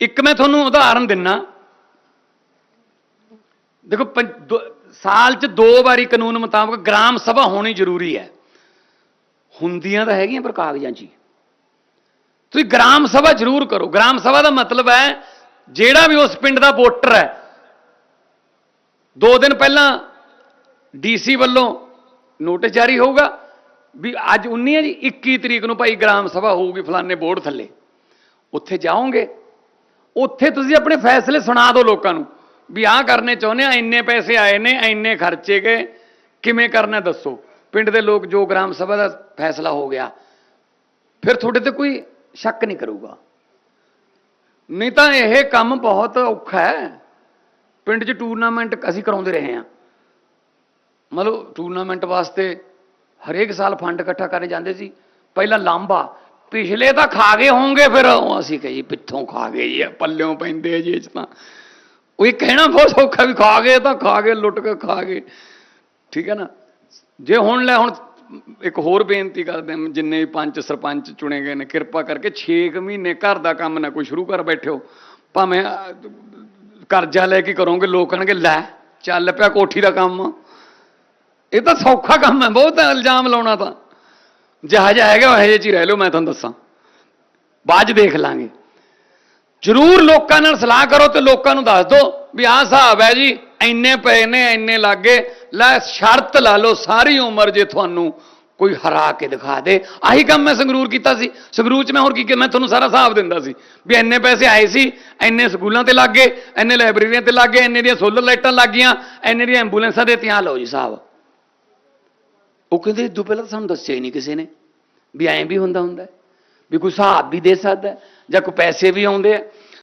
ਇੱਕ ਮੈਂ ਤੁਹਾਨੂੰ ਉਦਾਹਰਨ ਦਿੰਨਾ। ਦੇਖੋ, ਪੰਜ- ਦੋ- ਸਾਲ 'ਚ ਦੋ ਵਾਰੀ ਕਾਨੂੰਨ ਮੁਤਾਬਕ ਗ੍ਰਾਮ ਸਭਾ ਹੋਣੀ ਜ਼ਰੂਰੀ ਹੈ। ਹੁੰਦੀਆਂ ਤਾਂ ਹੈਗੀਆਂ ਪਰ ਕਾਗਜ਼ਾਂ 'ਚ ਤੁਸੀਂ ਗ੍ਰਾਮ ਸਭਾ ਜ਼ਰੂਰ ਕਰੋ। ਗ੍ਰਾਮ ਸਭਾ ਦਾ ਮਤਲਬ ਹੈ, ਜਿਹੜਾ ਵੀ ਉਸ ਪਿੰਡ ਦਾ ਵੋਟਰ ਹੈ, ਦੋ ਦਿਨ ਪਹਿਲਾਂ ਡੀਸੀ ਵੱਲੋਂ ਨੋਟਿਸ ਜਾਰੀ ਹੋਊਗਾ ਵੀ ਅੱਜ 19 ਹੈ ਜੀ 21 ਤਰੀਕ ਨੂੰ ਭਾਈ ਗ੍ਰਾਮ ਸਭਾ ਹੋਊਗੀ ਫਲਾਣੇ ਬੋਰਡ ਥੱਲੇ। ਉੱਥੇ ਜਾਓਗੇ ਉੱਥੇ ਤੁਸੀਂ ਆਪਣੇ ਫੈਸਲੇ ਸੁਣਾ ਦਿਓ ਲੋਕਾਂ ਨੂੰ ਵੀ ਆਹ ਕਰਨੇ ਚਾਹੁੰਦੇ ਆ, ਇੰਨੇ ਪੈਸੇ ਆਏ ਨੇ, ਇੰਨੇ ਖਰਚੇ ਗਏ। ਕਿਵੇਂ ਕਰਨਾ ਦੱਸੋ? ਪਿੰਡ ਦੇ ਲੋਕ ਜੋ ਗ੍ਰਾਮ ਸਭਾ ਦਾ ਫੈਸਲਾ ਹੋ ਗਿਆ, ਫਿਰ ਤੁਹਾਡੇ ਤੇ ਕੋਈ ਸ਼ੱਕ ਨਹੀਂ ਕਰੂਗਾ। ਨਹੀਂ ਤਾਂ ਇਹ ਕੰਮ ਬਹੁਤ ਔਖਾ ਹੈ। ਪਿੰਡ 'ਚ ਟੂਰਨਾਮੈਂਟ ਅਸੀਂ ਕਰਾਉਂਦੇ ਰਹੇ ਹਾਂ। ਮਤਲਬ ਟੂਰਨਾਮੈਂਟ ਵਾਸਤੇ ਹਰੇਕ ਸਾਲ ਫੰਡ ਇਕੱਠਾ ਕਰਨ ਜਾਂਦੇ ਸੀ। ਪਹਿਲਾਂ ਲਾਂਬਾ ਪਿਛਲੇ ਤਾਂ ਖਾ ਗਏ ਹੋਣਗੇ ਫਿਰ ਅਸੀਂ ਕਹੀ ਪਿੱਥੋਂ ਖਾ ਗਏ ਜੀ, ਪੱਲਿਓਂ ਪੈਂਦੇ ਆ ਜੀ ਇਹ ਤਾਂ। ਉਹ ਇਹ ਕਹਿਣਾ ਬਹੁਤ ਸੌਖਾ ਵੀ ਖਾ ਗਏ ਤਾਂ ਖਾ ਗਏ, ਲੁੱਟ ਕੇ ਖਾ ਗਏ। ਠੀਕ ਹੈ ਨਾ? ਜੇ ਹੁਣ ਲੈ, ਹੁਣ ਇੱਕ ਹੋਰ ਬੇਨਤੀ ਕਰਦੇ ਹਾਂ, ਜਿੰਨੇ ਵੀ ਪੰਚ ਸਰਪੰਚ ਚੁਣੇ ਗਏ ਨੇ, ਕਿਰਪਾ ਕਰਕੇ 6 ਮਹੀਨੇ ਘਰ ਦਾ ਕੰਮ ਨਾ ਕੋਈ ਸ਼ੁਰੂ ਕਰ ਬੈਠਿਓ। ਭਾਵੇਂ ਕਰਜ਼ਾ ਲੈ ਕੇ ਕਰੋਗੇ, ਲੋਕ ਲੈ, ਚੱਲ ਪਿਆ ਕੋਠੀ ਦਾ ਕੰਮ। ਇਹ ਤਾਂ ਸੌਖਾ ਕੰਮ ਹੈ, ਬਹੁਤ ਇਲਜ਼ਾਮ ਲਾਉਣਾ ਤਾਂ। ਜਿਹਾ ਜਿਹਾ ਹੈਗਾ, ਉਹ ਜਿਹੇ ਚ ਹੀ ਰਹਿ ਲਓ, ਮੈਂ ਤੁਹਾਨੂੰ ਦੱਸਾਂ। ਬਾਅਦ 'ਚ ਦੇਖ ਲਾਂਗੇ। ਜ਼ਰੂਰ ਲੋਕਾਂ ਨਾਲ ਸਲਾਹ ਕਰੋ ਤੇ ਲੋਕਾਂ ਨੂੰ ਦੱਸ ਦਿਓ ਵੀ ਆਹ ਹਿਸਾਬ ਹੈ ਜੀ, ਇੰਨੇ ਪਏ ਨੇ, ਇੰਨੇ ਲੱਗੇ ਲੈ, ਸ਼ਰਤ ਲਾ ਲਓ, ਸਾਰੀ ਉਮਰ ਜੇ ਤੁਹਾਨੂੰ ਕੋਈ ਹਰਾ ਕੇ ਦਿਖਾ ਦੇ। ਆਹੀ ਕੰਮ ਮੈਂ ਸੰਗਰੂਰ ਕੀਤਾ ਸੀ। ਸੰਗਰੂਰ ਚ ਮੈਂ ਹੋਰ ਕੀ ਕੀਤਾ? ਮੈਂ ਤੁਹਾਨੂੰ ਸਾਰਾ ਹਿਸਾਬ ਦਿੰਦਾ ਸੀ ਵੀ ਇੰਨੇ ਪੈਸੇ ਆਏ ਸੀ, ਇੰਨੇ ਸਕੂਲਾਂ ਤੇ ਲੱਗ ਇੰਨੇ ਲਾਇਬ੍ਰੇਰੀਆਂ ਤੇ ਲੱਗ ਇੰਨੇ ਦੀਆਂ ਸੋਲਰ ਲਾਈਟਾਂ ਲੱਗ ਗਈਆਂ, ਇੰਨੇ ਦੀਆਂ ਐਂਬੂਲੈਂਸਾਂ ਦੇ ਤਿਆਂ ਲਓ ਜੀ ਸਾਹਿਬ ਉਹ ਕਹਿੰਦੇ ਇਦੋਂ ਪਹਿਲਾਂ ਤਾਂ ਸਾਨੂੰ ਦੱਸਿਆ ਹੀ ਨਹੀਂ ਕਿਸੇ ਨੇ ਵੀ ਐਂ ਵੀ ਹੁੰਦਾ ਹੁੰਦਾ ਵੀ ਕੋਈ ਹਿਸਾਬ ਵੀ ਦੇ ਸਕਦਾ ਜਾਂ ਕੋਈ ਪੈਸੇ ਵੀ ਆਉਂਦੇ ਆ।